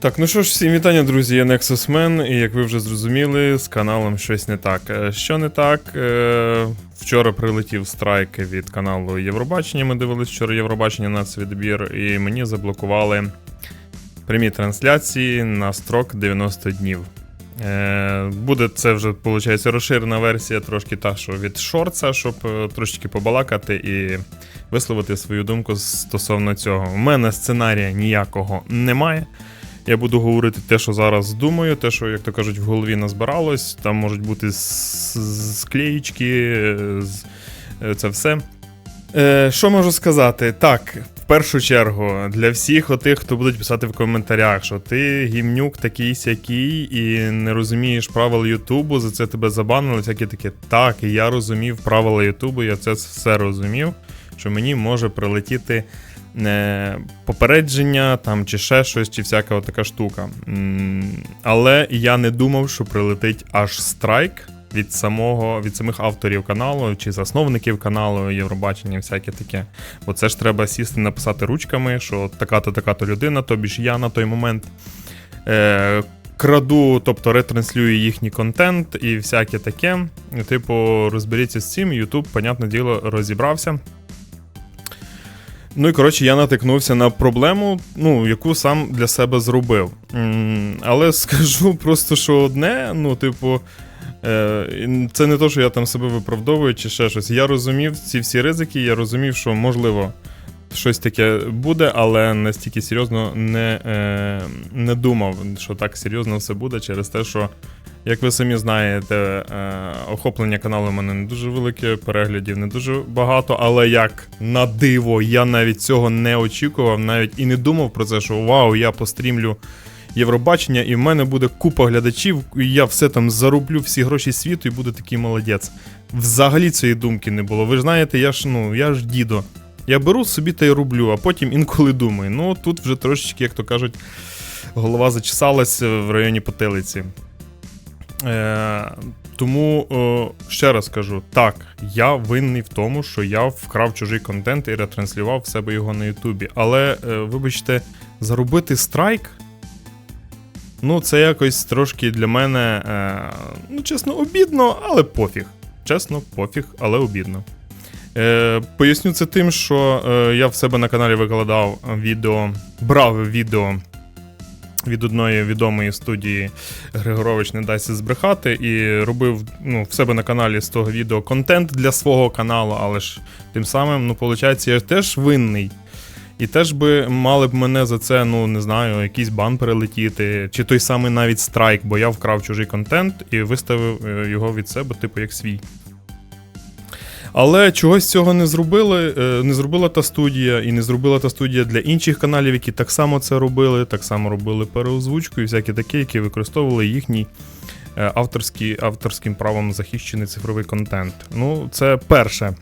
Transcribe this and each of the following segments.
Так, ну що ж, всім вітання, друзі, я Nexus Man, і як ви вже зрозуміли, з каналом щось не так. Е, Що не так? Е, Вчора прилетів страйк від каналу Євробачення. Ми дивились вчора Євробачення нацвідбір, і мені заблокували прямі трансляції на строк 90 днів. Е, Буде це вже, виходить, розширена версія, трошки та, що від шорца, щоб трошечки побалакати і висловити свою думку стосовно цього. У мене сценарія ніякого немає. Я буду говорити те, що зараз думаю, те, що, як то кажуть, в голові назбиралось. Там можуть бути склеїчки, е, це все. Е, що можу сказати? Так, в першу чергу, для всіх отих, хто будуть писати в коментарях, що ти гімнюк такий сякий і не розумієш правил Ютубу, за це тебе забанили, всякі таке. Так, і я розумів правила Ютубу, я це все розумів, що мені може прилетіти попередження там, чи ще щось, чи всяка така штука. Але я не думав, що прилетить аж страйк від самого від самих авторів каналу чи засновників каналу Євробачення, всяке таке. Бо це ж треба сісти, написати ручками, що така-то, така-то людина, тобі ж я на той момент. Е, Краду, тобто ретранслюю їхній контент і всяке таке. Типу, розберіться з цим, YouTube, понятне діло, розібрався. Ну і коротше, я натикнувся на проблему, ну, яку сам для себе зробив. Але скажу просто, що одне, ну, типу, е, це не то, що я там себе виправдовую чи ще щось. Я розумів ці всі ризики, я розумів, що можливо. Щось таке буде, але настільки серйозно не, е, не думав, що так серйозно все буде через те, що, як ви самі знаєте, е, охоплення каналу в мене не дуже велике, переглядів не дуже багато, але як на диво, я навіть цього не очікував, навіть і не думав про це, що вау, я пострімлю Євробачення, і в мене буде купа глядачів, і я все там зароблю, всі гроші світу, і буду такий молодець. Взагалі цієї думки не було. Ви ж знаєте, я ж ну, я ж дідо. Я беру собі та й роблю, а потім інколи думаю. Ну, тут вже трошечки, як то кажуть, голова зачесалась в районі потилиці. Е, тому е, ще раз кажу: так, я винний в тому, що я вкрав чужий контент і ретранслював в себе його на Ютубі. Але, е, вибачте, заробити страйк. Ну, це якось трошки для мене, е, ну, чесно, обідно, але пофіг. Чесно, пофіг, але обідно. Е, поясню це тим, що е, я в себе на каналі викладав відео, брав відео від одної відомої студії Григорович не дасть збрехати, і робив ну, в себе на каналі з того відео контент для свого каналу, але ж тим самим, ну, виходить, я теж винний. І теж би мали б мене за це, ну не знаю, якийсь бан перелетіти, чи той самий навіть страйк, бо я вкрав чужий контент і виставив е, його від себе, типу, як свій. Але чогось цього не зробили, е, не зробила та студія, і не зробила та студія для інших каналів, які так само це робили, так само робили переозвучку і всякі такі, які використовували їхній е, авторський, авторським правом захищений цифровий контент. Ну, це перше.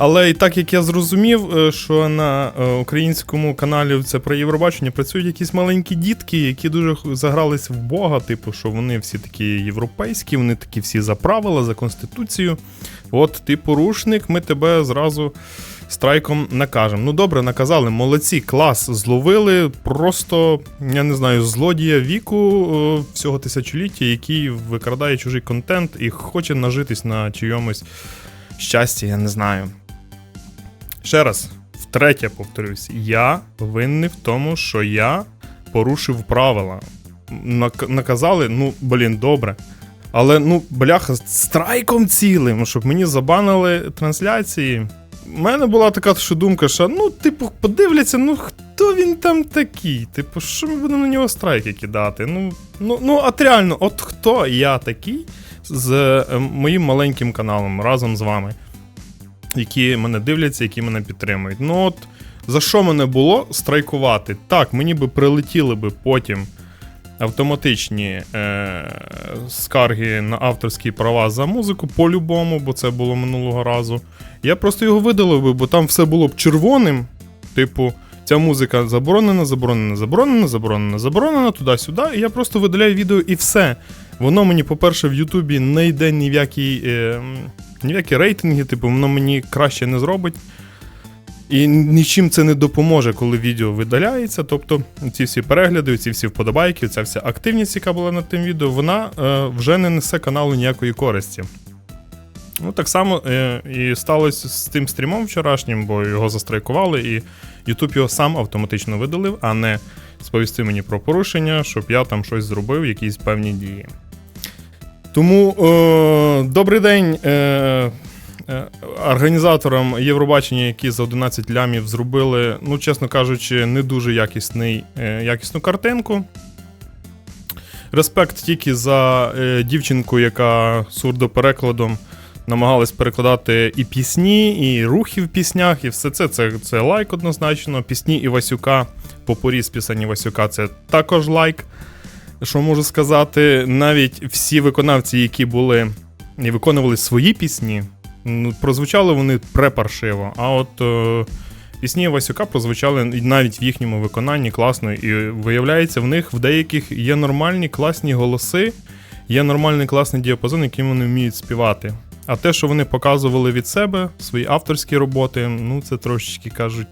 Але і так як я зрозумів, е, що на е, українському каналі це про Євробачення працюють якісь маленькі дітки, які дуже загрались в Бога, типу, що вони всі такі європейські, вони такі всі за правила, за конституцію. От ти порушник, ми тебе зразу страйком накажемо. Ну добре, наказали, молодці, клас, зловили просто, я не знаю, злодія віку е, всього тисячоліття, який викрадає чужий контент і хоче нажитись на чийомусь щасті, я не знаю. Ще раз, втретє повторюсь, я винний в тому, що я порушив правила. Нак- наказали, ну, блін, добре. Але, ну, бляха, страйком цілим, щоб мені забанили трансляції. У мене була така що думка, що ну, типу, подивляться, ну хто він там такий? Типу, що ми будемо на нього страйки кидати? Ну, ну, ну от реально, от хто я такий з е, моїм маленьким каналом разом з вами, які мене дивляться, які мене підтримують. Ну от за що мене було страйкувати? Так, мені би прилетіли би потім автоматичні е, скарги на авторські права за музику по-любому, бо це було минулого разу. Я просто його видалив би, бо там все було б червоним. Типу, ця музика заборонена, заборонена, заборонена, заборонена, заборонена, туди-сюди. І я просто видаляю відео і все. Воно мені, по-перше, в Ютубі не йде ні в які, е, м, ні в які рейтинги, типу, воно мені краще не зробить. І нічим це не допоможе, коли відео видаляється. Тобто ці всі перегляди, ці всі вподобайки, ця вся активність, яка була над тим відео, вона е, вже не несе каналу ніякої користі. Ну, так само е, і сталося з тим стрімом вчорашнім, бо його застрайкували, і YouTube його сам автоматично видалив, а не сповістив мені про порушення, щоб я там щось зробив, якісь певні дії. Тому е, добрий день е, е, організаторам Євробачення, які за 11 лямів зробили, ну, чесно кажучи, не дуже якісний, е, якісну картинку. Респект тільки за е, дівчинку, яка сурдоперекладом намагалась перекладати і пісні, і рухи в піснях, і все це. Це, це лайк однозначно. Пісні Івасюка, попорі з пісень Івасюка, це також лайк. Що можу сказати, навіть всі виконавці, які були і виконували свої пісні, ну, прозвучали вони препаршиво. А от е, пісні Васюка прозвучали навіть в їхньому виконанні класно. І виявляється, в них в деяких є нормальні класні голоси, є нормальний класний діапазон, яким вони вміють співати. А те, що вони показували від себе, свої авторські роботи, ну це трошечки кажуть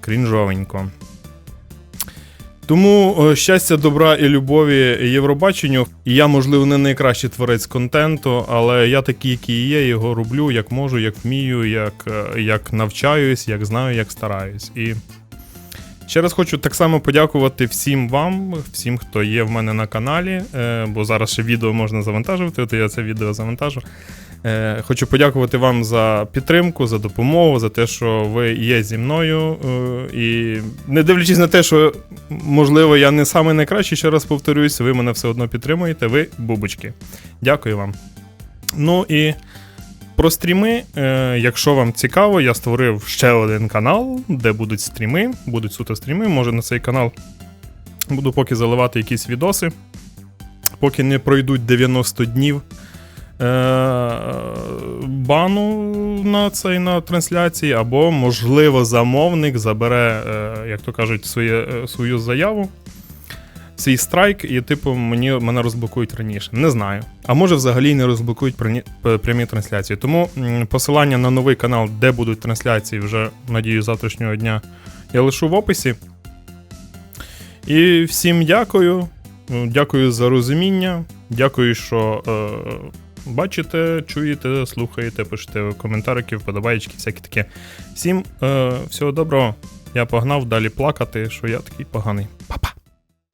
крінжовенько. Тому е, щастя, добра і любові Євробаченню. Я, можливо, не найкращий творець контенту, але я такий, який є, його роблю, як можу, як вмію, як, е, як навчаюсь, як знаю, як стараюсь. І ще раз хочу так само подякувати всім вам, всім, хто є в мене на каналі, е, бо зараз ще відео можна завантажувати, то я це відео завантажу. Е, Хочу подякувати вам за підтримку, за допомогу, за те, що ви є зі мною. е, І не дивлячись на те, що можливо я не самий найкращий, ще раз повторюсь, ви мене все одно підтримуєте. Ви бубочки. Дякую вам. Ну і про стріми. е, Якщо вам цікаво, я створив ще один канал, де будуть стріми, будуть суто стріми. Може на цей канал буду поки заливати якісь відоси, поки не пройдуть 90 днів бану на цей на трансляції, або, можливо, замовник забере, е, як то кажуть, своє, е, свою заяву, свій страйк, і, типу, мені, мене розблокують раніше. Не знаю. А може, взагалі не розблокують прямі трансляції. Тому посилання на новий канал, де будуть трансляції, вже, надію, завтрашнього дня, я лишу в описі. І всім дякую. Дякую за розуміння. Дякую, що е, бачите, чуєте, слухаєте, пишете коментарики, вподобайки, всякі таке. Всім е, всього доброго. Я погнав далі плакати, що я такий поганий. Па-па!